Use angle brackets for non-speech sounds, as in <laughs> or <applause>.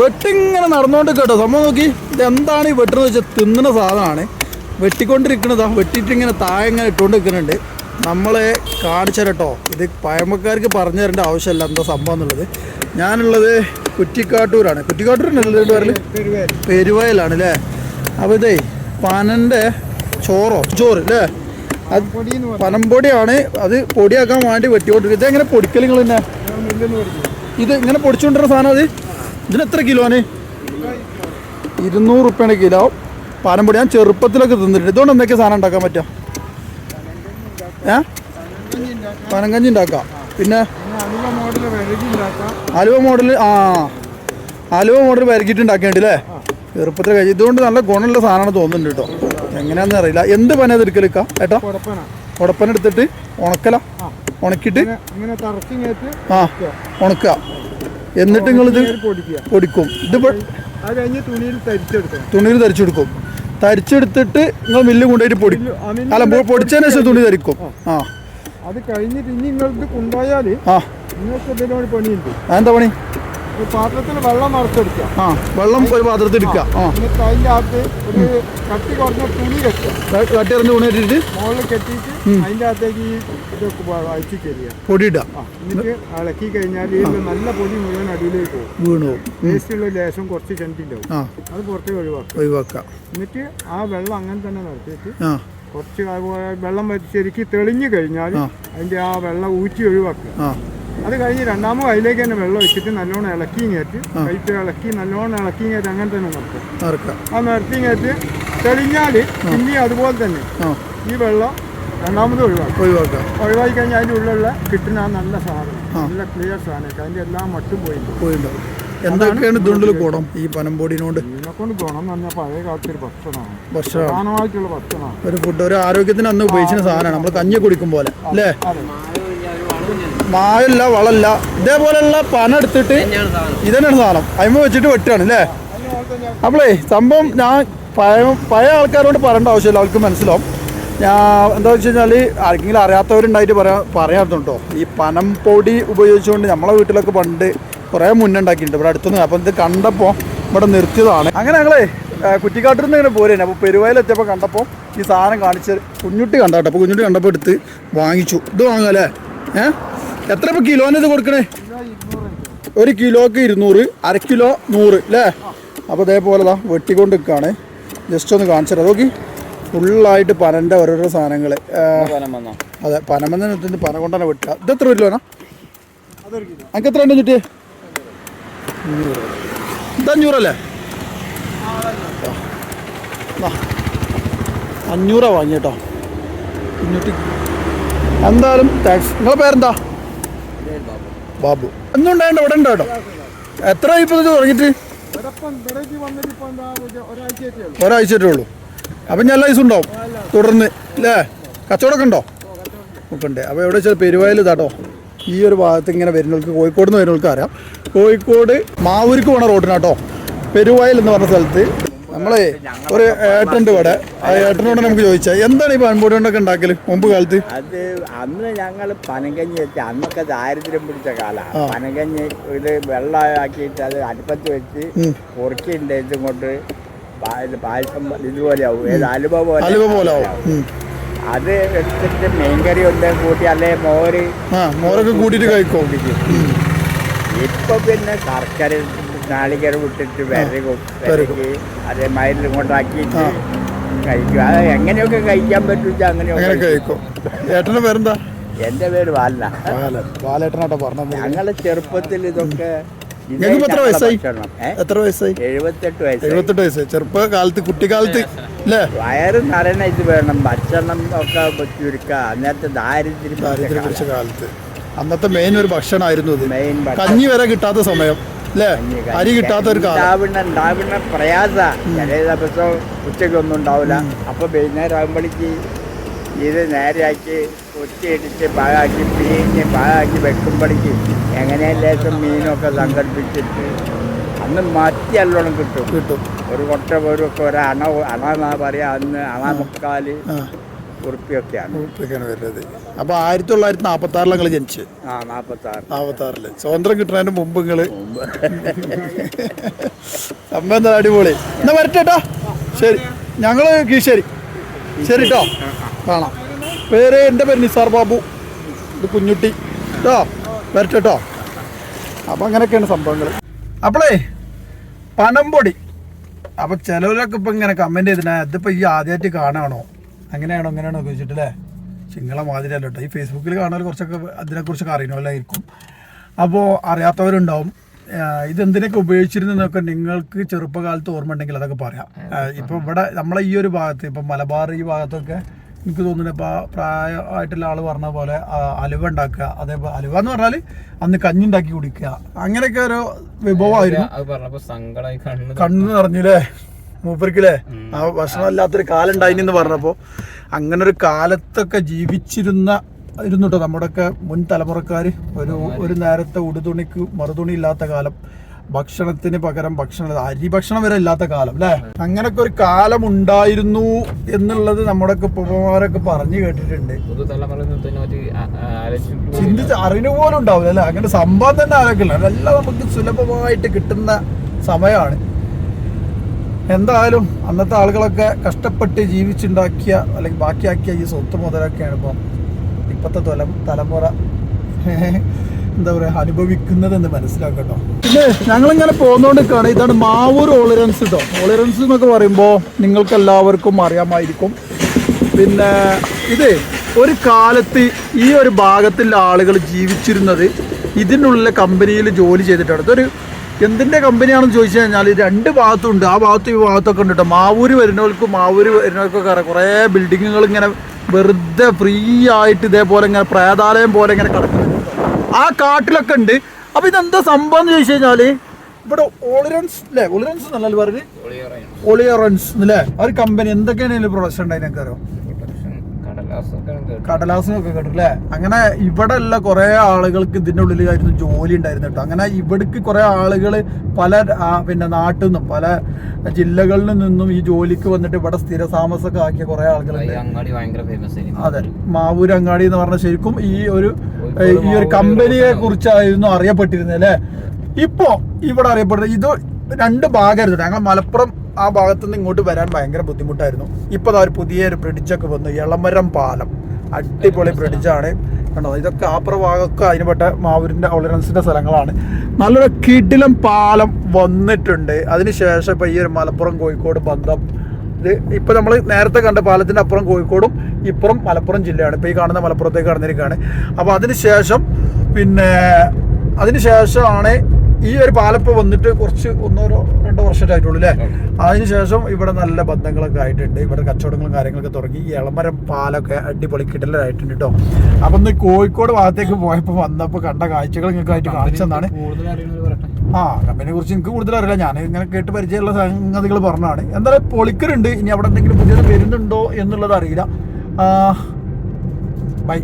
വെട്ടിങ്ങനെ നടന്നുകൊണ്ട് കേട്ടോ. സംഭവം നോക്കി. എന്താണ് ഈ വെട്ടെന്ന് വെച്ചാൽ തിന്നുന്ന സാധനമാണ് വെട്ടിക്കൊണ്ടിരിക്കണതാ വെട്ടിയിട്ട് ഇങ്ങനെ താഴെ ഇങ്ങനെ ഇട്ടുകൊണ്ട് നിൽക്കുന്നുണ്ട്. നമ്മളെ കാണിച്ചു കേട്ടോ ഇത് പഴമക്കാർക്ക് പറഞ്ഞു തരേണ്ട ആവശ്യമില്ല എന്താ സംഭവം എന്നുള്ളത്. ഞാനുള്ളത് കുറ്റിക്കാട്ടൂരാണ്. കുറ്റിക്കാട്ടൂരിനല്ലേ പേരിൽ പെരുവയലാണ് അല്ലേ? അപ്പോൾ ഇതേ പനന്റെ ചോറോ? ചോറ് അല്ലേ? അത് പനംപൊടിയാണ്. അത് പൊടിയാക്കാൻ വേണ്ടി വെട്ടിക്കൊണ്ടിരിക്കുന്നത്. ഇതെങ്ങനെ പൊടിക്കൽ നിങ്ങൾ തന്നെ ഇത് ഇങ്ങനെ പൊടിച്ചുകൊണ്ടിരുന്ന സാധനം അത്? ഇതിന് എത്ര കിലോന് ഇരുന്നൂറ് റുപ്യാണ് കിലോ. പാനംപൊടി ഞാൻ ചെറുപ്പത്തിലൊക്കെ തിന്നിട്ടുണ്ട്. ഇതുകൊണ്ട് എന്തൊക്കെ സാധനം ഉണ്ടാക്കാൻ പറ്റുക ഏ? പനങ്കഞ്ഞി ഉണ്ടാക്കാം. പിന്നെ? അലുവ മോഡൽ ആ അലുവ മോഡൽ വരക്കിയിട്ട് ഉണ്ടാക്കേണ്ടി അല്ലേ ചെറുപ്പത്തിൽ കഴിച്ചു ഇതുകൊണ്ട് നല്ല ഗുണമുള്ള സാധനമാണ് തോന്നുന്നുണ്ട് കേട്ടോ. എങ്ങനെയാണെന്ന് അറിയില്ല. എന്ത് പന എടുക്കലിക്ക ഏട്ടാ? ഉടപ്പന എടുത്തിട്ട് ഉണക്കല? ഉണക്കിട്ട് ആ. ഉണക്കുക. എന്നിട്ട് നിങ്ങൾ ഇത് പൊടിക്കും. ഇത് തുണിയിൽ തരിച്ചെടുക്കും. തരിച്ചെടുത്തിട്ട് നിങ്ങൾ മില്ല് കൊണ്ടുപോയിട്ട് പൊടിക്കും അല്ല പൊടിച്ചതിന് ശേഷം തുണി തരിക്കും. ആ. അത് കഴിഞ്ഞിട്ട് ഇനി നിങ്ങൾക്ക് കൊണ്ടുപോയാൽ ആ. നിങ്ങൾക്ക് ഇതിനോട് പണിയുണ്ട്. എന്താ പണി? പാത്രത്തിൽ വെള്ളം മറച്ചെടുക്കുക ആ വെള്ളം ഒരു പാത്രത്തിൽ എടുക്കുക ആ എന്നിട്ട് അതിന്റെ അകത്ത് ഒരു കട്ടി കുറഞ്ഞ തുണി കെട്ടുക. തുണി മുകളിൽ കെട്ടിയിട്ട് അതിന്റെ അകത്തേക്ക് ഈ ഇതൊക്കെ അയച്ചു തരിക പൊടിയിടുക. ആ എന്നിട്ട് ഇളക്കി കഴിഞ്ഞാൽ ഈ നല്ല പൊടി മുഴുവൻ അടിയിലേക്ക് പോകും. വീണു പോകും. വേസ്റ്റുള്ള ലേശം കുറച്ച് ചെണ്ടിണ്ടാവും അത് പുറത്തേക്ക് ഒഴിവാക്കും ഒഴിവാക്കുക. എന്നിട്ട് ആ വെള്ളം അങ്ങനെ തന്നെ നിർത്തിയിട്ട് ആ. കുറച്ച് വെള്ളം ശരിക്ക് തെളിഞ്ഞു കഴിഞ്ഞാൽ അതിന്റെ അതിന്റെ ആ വെള്ളം ഊറ്റി ഒഴിവാക്കുക. അത് കഴിഞ്ഞ് രണ്ടാമത് അതിലേക്ക് തന്നെ വെള്ളം ഒഴിച്ചിട്ട് നല്ലോണം ഇളക്കി കയറ്റി പൈപ്പ് ഇളക്കി നല്ലോണം ഇളക്കി കയറ്റി അങ്ങനെ തന്നെ നിർത്തും. ആ നിർത്തി കയറ്റി തെളിഞ്ഞാൽ ഇനി അതുപോലെ തന്നെ ഈ വെള്ളം രണ്ടാമത് ഒഴിവാക്കും ഒഴിവാക്കുക. ഒഴിവാക്കി കഴിഞ്ഞാൽ അതിന്റെ ഉള്ളിലുള്ള കിട്ടുന്ന ആ നല്ല സാധനം നല്ല ക്ലിയർ സാധനം അതിന്റെ എല്ലാം മട്ടും പോയിട്ടുണ്ട് പോയിണ്ടാവും. എന്തൊക്കെയാണ് ഇതുകൊണ്ടിൽ ഗുണം? ഈ പനമ്പൊടിനോട് ഇതിനെക്കൊണ്ട് ഗുണം എന്ന് പറഞ്ഞാൽ പഴയ കാലത്തെ ഒരു ഭക്ഷണമാണ്. ഭക്ഷണമായിട്ടുള്ള ഭക്ഷണമാണ്. ഒരു ഫുഡ് ഒരു ആരോഗ്യത്തിന് അന്ന് ഉപയോഗിച്ച സാധനമാണ്. നമ്മൾ കഞ്ഞി കുടിക്കും പോലെ അല്ലേ? മായല്ല വളല്ല. ഇതേപോലെയുള്ള പന എടുത്തിട്ട് ഇതന്നെയാണ് സാധനം. അയിമ വെച്ചിട്ട് വെട്ടുകയാണ് അല്ലേ? അപ്പോളേ സംഭവം ഞാൻ പഴയ പഴയ ആൾക്കാരോട് പറയേണ്ട ആവശ്യമില്ല. അവർക്ക് മനസ്സിലാവും. ഞാൻ എന്താ വെച്ച് കഴിഞ്ഞാൽ ആർക്കെങ്കിലും അറിയാത്തവരുണ്ടായിട്ട് പറയാൻ പറയാറുണ്ടോ ഈ പനം പൊടി ഉപയോഗിച്ചുകൊണ്ട് നമ്മളെ വീട്ടിലൊക്കെ പണ്ട് കുറേ മുന്നുണ്ടാക്കിയിട്ടുണ്ട് ഇവിടെ അടുത്തുനിന്ന്. അപ്പം ഇത് കണ്ടപ്പോൾ ഇവിടെ നിർത്തിയതാണ്. അങ്ങനെ ഞങ്ങളേ കുറ്റിക്കാട്ടിൽ നിന്ന് ഇങ്ങനെ പോരേനെ. അപ്പോൾ പെരുവയിലെത്തിയപ്പോൾ കണ്ടപ്പോൾ ഈ സാധനം കാണിച്ച് കുഞ്ഞുട്ടി കണ്ടാട്ടോ അപ്പോൾ കുഞ്ഞുട്ടി കണ്ടപ്പോൾ എടുത്ത് വാങ്ങിച്ചു. ഇത് വാങ്ങാല്ലേ എത്ര ഇപ്പോൾ കിലോന് ഇത് കൊടുക്കണേ? ഒരു കിലോക്ക് ഇരുന്നൂറ് അര കിലോ നൂറ് അല്ലേ അപ്പോൾ ഇതേപോലെ ദാ വെട്ടിക്കൊണ്ട് നിൽക്കുകയാണ് ജസ്റ്റ് ഒന്ന് കാണിച്ചു തരാം. നോക്കി. ഫുള്ളായിട്ട് പനന്റെ ഓരോരോ സാധനങ്ങൾ അതെ പനമെന്ന് പന കൊണ്ടാണ് വെട്ടുക. ഇത് എത്ര കിലോനാ? അനക്ക് എത്ര ഉണ്ട് ചുറ്റി ഇത് അഞ്ഞൂറല്ലേ? അഞ്ഞൂറാണ് അഞ്ഞൂറാ വാങ്ങി കേട്ടോ അഞ്ഞൂറ്റി എന്തായാലും താങ്ക്സ് നിങ്ങളെ പേരെന്താ? ബാബു. ഒന്നും ഉണ്ടായിട്ട് ഇവിടെ ഉണ്ടോ കേട്ടോ? എത്ര ഇപ്പോൾ ഇത് തുടങ്ങിയിട്ട്? ഇവിടെപ്പം ഇവിടേക്ക് വന്നിട്ട് ഇപ്പം എന്താ ഒരു- ഒരാഴ്ചയൊക്കെ ഉള്ളൂ. അപ്പം ഞാൻ എല്ലാ ദിവസം ഉണ്ടാവും. തുടർന്ന് അല്ലേ കച്ചവടമൊക്കെ ഉണ്ടോ? ഒക്കെ ഉണ്ട്. അപ്പോൾ എവിടെ വെച്ചാൽ പെരുവായിൽ ഇതാട്ടോ ഈ ഒരു ഭാഗത്ത് ഇങ്ങനെ വരുന്നവർക്ക് കോഴിക്കോട് നിന്ന് വരുന്നവർക്ക് അറിയാം. കോഴിക്കോട് മാവൂർക്ക് പോണ റോഡിനാട്ടോ പെരുവായിൽ എന്ന് പറഞ്ഞ സ്ഥലത്ത് നമ്മളെ ഒരു ഏട്ടന്റെ ഇവിടെ. ആ ഏട്ടനോട് നമുക്ക് ചോദിച്ചാൽ എന്താണ് ഈ പൻപൊടി കൊണ്ടൊക്കെ ഉണ്ടാക്കൽ മുമ്പ് കാലത്ത്? അത് അന്ന് ഞങ്ങൾ പനങ്കഞ്ഞി വെച്ച് അന്നൊക്കെ ദാരിദ്ര്യം പിടിച്ച കാലമാണ് പനങ്കഞ്ഞി ഇത് വെള്ളമാക്കിയിട്ട് അത് അടുപ്പത്ത് വെച്ച് കുറുക്കിണ്ട് ഇതും കൊണ്ട് പായസം ഇതുപോലെയാവും. ഏത് അലുവ പോലെ അലുവ പോലെ. അത് എടുത്തിട്ട് മീൻകറി ഉണ്ട് കൂട്ടി അല്ലെ മോര്? മോരൊക്കെ കൂട്ടിയിട്ട് കഴിക്കും? ഇപ്പൊ പിന്നെ ശർക്കര നാളികേരം വിട്ടിട്ട് വിരകും വിരകും. അതേമാതിരി കൊണ്ടാക്കിയിട്ട് കഴിക്കും. അത് എങ്ങനെയൊക്കെ കഴിക്കാൻ പറ്റും അങ്ങനെയൊക്കെ അങ്ങനെ കഴിക്കും. ഏട്ടന്റെ പേരെന്താ? എന്റെ പേര് ബാലന. ബാലേട്ടനാട്ടോ പറഞ്ഞത് ഞങ്ങളെ ചെറുപ്പത്തിൽ ഇതൊക്കെ ഞങ്ങൾക്ക് എത്ര വയസ്സായി? എത്ര വയസ്സായി? എഴുപത്തെട്ട് വയസ്സ് എഴുപത്തെട്ട് വയസ്സായി. ചെറുപ്പകാലത്ത് കുട്ടിക്കാലത്ത് അല്ലേ വയറ് നിറയണ ഇത് വേണം. ഭക്ഷണം ഒക്കെ ചുരുക്കുക അന്നേരത്തെ ദാരിദ്ര്യം ദാരിദ്ര്യം കാലത്ത്. അന്നത്തെ മെയിൻ ഒരു ഭക്ഷണമായിരുന്നു ഇത്. കഞ്ഞി വരെ കിട്ടാത്ത സമയം. അല്ലേ? അരി കിട്ടാത്ത ഒരു കാലം. ഉണ്ടാവുന്ന ഉണ്ടാവുന്ന പ്രയാസ. ചില ദിവസം ഉച്ചയ്ക്കൊന്നും ഉണ്ടാവില്ല. അപ്പൊ വൈകുന്നേരം ആകുമ്പോഴേക്ക് ഇത് നേരെയാക്കി ഒറ്റയിടിച്ച് പാകാക്കി പിഴിഞ്ഞ് പാകാക്കി വെക്കുമ്പോഴേക്ക് എങ്ങനെയല്ലേശം ലേശം മീനൊക്കെ സംഘടിപ്പിച്ചിട്ട് അന്ന് മത്തി നല്ലോണം കിട്ടും. കിട്ടും. ഒരു കൊട്ട ഒരു ഒക്കെ ഒരു അണ അണ എന്നാ പറയാ അന്ന് അണ മുക്കാൽ ആ. ഉറുപ്പിയൊക്കെയാണ് ഉറുപ്പിയൊക്കെയാണ് വരുന്നത് അപ്പോൾ ആയിരത്തി തൊള്ളായിരത്തി നാൽപ്പത്തി ആറിൽ നിങ്ങൾ ജനിച്ച്? ആ നാൽപ്പത്തി ആറ് നാൽപ്പത്തി ആറിൽ സ്വാതന്ത്ര്യം കിട്ടുന്നതിന് മുമ്പ് നിങ്ങൾ സംഭവം എന്താ അടിപൊളി? എന്നാ വരട്ടെട്ടോ ശരി. ഞങ്ങൾ കീശേരി ശരി കേട്ടോ കാണാം. പേര് എന്റെ പേര് നിസാർ ബാബു. ഇത് കുഞ്ഞുട്ടി. കേട്ടോ വരട്ടെ കേട്ടോ അപ്പം അങ്ങനെയൊക്കെയാണ് സംഭവങ്ങൾ അപ്പോളേ പനംപൊടി. അപ്പം ചിലവരൊക്കെ ഇപ്പം ഇങ്ങനെ കമന്റ് ചെയ്തിട്ടാ അതിപ്പോൾ ഈ ആദ്യമായിട്ട് കാണാണോ അങ്ങനെയാണോ അങ്ങനെയാണോ ചോദിച്ചിട്ടല്ലേ? ചിങ്ങളെ മാതിരിയല്ല കേട്ടോ. ഈ ഫേസ്ബുക്കിൽ കാണാൻ കുറച്ചൊക്കെ അതിനെക്കുറിച്ചൊക്കെ അറിയണമല്ലായിരിക്കും അപ്പോൾ അറിയാത്തവരുണ്ടാവും. ഇതെന്തിനൊക്കെ ഉപയോഗിച്ചിരുന്നതൊക്കെ നിങ്ങൾക്ക് ചെറുപ്പകാലത്ത് ഓർമ്മ ഉണ്ടെങ്കിൽ അതൊക്കെ പറയാം. ഇപ്പം ഇവിടെ നമ്മളെ ഈ ഒരു ഭാഗത്ത് ഇപ്പം മലബാർ ഈ ഭാഗത്തൊക്കെ എനിക്ക് തോന്നുന്നു ഇപ്പോൾ പ്രായമായിട്ടുള്ള ആൾ പറഞ്ഞ പോലെ അലുവ ഉണ്ടാക്കുക. അതേപോലെ അലുവ എന്ന് പറഞ്ഞാൽ അന്ന് കഞ്ഞി ഉണ്ടാക്കി കുടിക്കുക. അങ്ങനെയൊക്കെ ഒരു വിഭവമായിരുന്നു. കണ്ണു നിറഞ്ഞില്ലേ മൂപ്പർക്കില്ലേ? ആ ഭക്ഷണം ഇല്ലാത്തൊരു കാലം ഉണ്ടായിന്ന് പറഞ്ഞപ്പോ അങ്ങനെ ഒരു കാലത്തൊക്കെ ജീവിച്ചിരുന്ന ഇരുന്നു നമ്മുടെ നമ്മുടെയൊക്കെ മുൻ തലമുറക്കാർ ഒരു ഒരു നേരത്തെ ഉടുതുണിക്ക് മറുതുണി ഇല്ലാത്ത കാലം ഭക്ഷണത്തിന് പകരം ഭക്ഷണം അരി ഭക്ഷണം വരെ ഇല്ലാത്ത കാലം അല്ലേ അങ്ങനൊക്കെ ഒരു കാലം ഉണ്ടായിരുന്നു എന്നുള്ളത് നമ്മുടെയൊക്കെ ഉപ്പമാരൊക്കെ പറഞ്ഞു കേട്ടിട്ടുണ്ട്. ചിന്തിച്ച് അറിഞ്ഞു പോലും ഉണ്ടാവില്ല അല്ലെ അങ്ങനെ സംഭവം തന്നെ ആരൊക്കെ അതെല്ലാം നമുക്ക് സുലഭമായിട്ട് കിട്ടുന്ന സമയമാണ്. എന്തായാലും അന്നത്തെ ആളുകളൊക്കെ കഷ്ടപ്പെട്ട് ജീവിച്ചുണ്ടാക്കിയ അല്ലെങ്കിൽ ബാക്കിയാക്കിയ ഈ സ്വത്ത് മുതലൊക്കെയാണ് ഇപ്പം ഇപ്പോഴത്തെ തലം തലമുറ <laughs> എന്താ പറയുക അനുഭവിക്കുന്നതെന്ന് മനസ്സിലാക്കട്ടോ. പിന്നെ ഞങ്ങളിങ്ങനെ പോകുന്നോണ്ടിരിക്കുകയാണ് ഇതാണ് മാവൂർ ഓളിറൻസ് കേട്ടോ ഓളിറൻസ് എന്നൊക്കെ പറയുമ്പോൾ നിങ്ങൾക്ക് എല്ലാവർക്കും അറിയാമായിരിക്കും. പിന്നെ ഇത് ഒരു കാലത്ത് ഈ ഒരു ഭാഗത്തിൽ ആളുകൾ ജീവിച്ചിരുന്നത് ഇതിനുള്ള കമ്പനിയിൽ ജോലി ചെയ്തിട്ടാണ്. ഇതൊരു എന്തിന്റെ കമ്പനിയാണെന്ന് ചോദിച്ചു കഴിഞ്ഞാൽ രണ്ട് ഭാഗത്തുണ്ട്. ആ ഭാഗത്തും ഈ ഭാഗത്തൊക്കെ ഉണ്ട് കേട്ടോ മാവൂര് വരുന്നവർക്കും മാവൂര് വരുന്നവർക്കൊക്കെ അറിയാം. കുറേ ബിൽഡിങ്ങുകൾ ഇങ്ങനെ വെറുതെ ഫ്രീ ആയിട്ട് ഇതേപോലെ ഇങ്ങനെ പ്രേതാലയം പോലെ ഇങ്ങനെ കിടക്കുന്നു ആ കാട്ടിലൊക്കെ ഉണ്ട്. അപ്പോൾ ഇതെന്താ സംഭവം എന്ന് ചോദിച്ചു കഴിഞ്ഞാൽ ഇവിടെ ഓളിറൻസ് അല്ലേ ഓളിറൻസ് എന്നല്ലേ പറഞ്ഞത് ഒളിയറൻസ് അല്ലേ ആ ഒരു കമ്പനി എന്തൊക്കെയാണ് പ്രൊഡക്ഷൻ ഉണ്ടായി ഞങ്ങൾക്ക് അറിയാം. കടലാസിനൊക്കെ കേട്ടു. അല്ലേ? അങ്ങനെ ഇവിടെ ഉള്ള കുറെ ആളുകൾക്ക് ഇതിന്റെ ഉള്ളിലായിരുന്നു ജോലി ഉണ്ടായിരുന്നു കേട്ടോ. അങ്ങനെ ഇവിടേക്ക് കുറെ ആളുകൾ പല പിന്നെ നാട്ടിൽ നിന്നും പല ജില്ലകളിൽ നിന്നും ഈ ജോലിക്ക് വന്നിട്ട് ഇവിടെ സ്ഥിര താമസമൊക്കെ ആക്കിയ കുറെ ആളുകൾ ആളുകളുണ്ട് അതെ മാവൂര് അങ്ങാടി എന്ന് പറഞ്ഞ ശരിക്കും ഈ ഒരു ഈ ഒരു കമ്പനിയെ കുറിച്ചായിരുന്നു അറിയപ്പെട്ടിരുന്നത് അല്ലേ? ഇപ്പോ ഇവിടെ അറിയപ്പെടുന്നത് ഇത് രണ്ട് ഭാഗമായിരുന്നു. ഞങ്ങൾ മലപ്പുറം ആ ഭാഗത്ത് നിന്ന് ഇങ്ങോട്ട് വരാൻ ഭയങ്കര ബുദ്ധിമുട്ടായിരുന്നു. ഇപ്പൊ ദാ ഒരു പുതിയൊരു ബ്രിഡ്ജൊക്കെ വന്നു. എളമരം പാലം. അടിപൊളി ബ്രിഡ്ജാണ് കണ്ടോ? ഇതൊക്കെ ആപ്ര ഭാഗമൊക്കെ അതിനുപെട്ട മാവൂരിന്റെ ഓളറൻസിന്റെ സ്ഥലങ്ങളാണ്. നല്ലൊരു കിടിലം പാലം വന്നിട്ടുണ്ട്. അതിനുശേഷം ഇപ്പൊ ഈ ഒരു മലപ്പുറം കോഴിക്കോട് ബന്ധം. ഇത് ഇപ്പൊ നമ്മൾ നേരത്തെ കണ്ട പാലത്തിന്റെ അപ്പുറം കോഴിക്കോടും ഇപ്പുറം മലപ്പുറം ജില്ലയാണ്. ഇപ്പൊ ഈ കാണുന്ന മലപ്പുറത്തേക്ക് കടന്നിരിക്കുകയാണ്. അപ്പോൾ അതിനുശേഷം പിന്നെ അതിനുശേഷമാണ് ഈ ഒരു പാലപ്പ് വന്നിട്ട് കുറച്ച് ഒന്നോ രണ്ടോ വർഷമായിട്ടുള്ളൂ അല്ലേ അതിനുശേഷം ഇവിടെ നല്ല ബന്ധങ്ങളൊക്കെ ആയിട്ടുണ്ട്. ഇവിടെ കച്ചവടങ്ങളും കാര്യങ്ങളൊക്കെ തുടങ്ങി. ഈ ഇളമരം പാലൊക്കെ അടിപൊളി കിടലായിട്ടുണ്ട് കേട്ടോ അപ്പം ഇന്ന് കോഴിക്കോട് ഭാഗത്തേക്ക് പോയപ്പോൾ വന്നപ്പോൾ കണ്ട കാഴ്ചകൾ നിങ്ങൾക്ക് ആയിട്ട് കാണിച്ചെന്നാണ്. ആ കമ്പനിയെ കുറിച്ച് എനിക്ക് കൂടുതൽ അറിയില്ല. ഞാൻ ഇങ്ങനെ കേട്ട് പരിചയമുള്ള സംഗതികൾ പറഞ്ഞതാണ്. എന്തായാലും പൊളിക്കലുണ്ട്. ഇനി അവിടെ എന്തെങ്കിലും പുതിയത് വരുന്നുണ്ടോ എന്നുള്ളത് അറിയില്ല. ബൈ.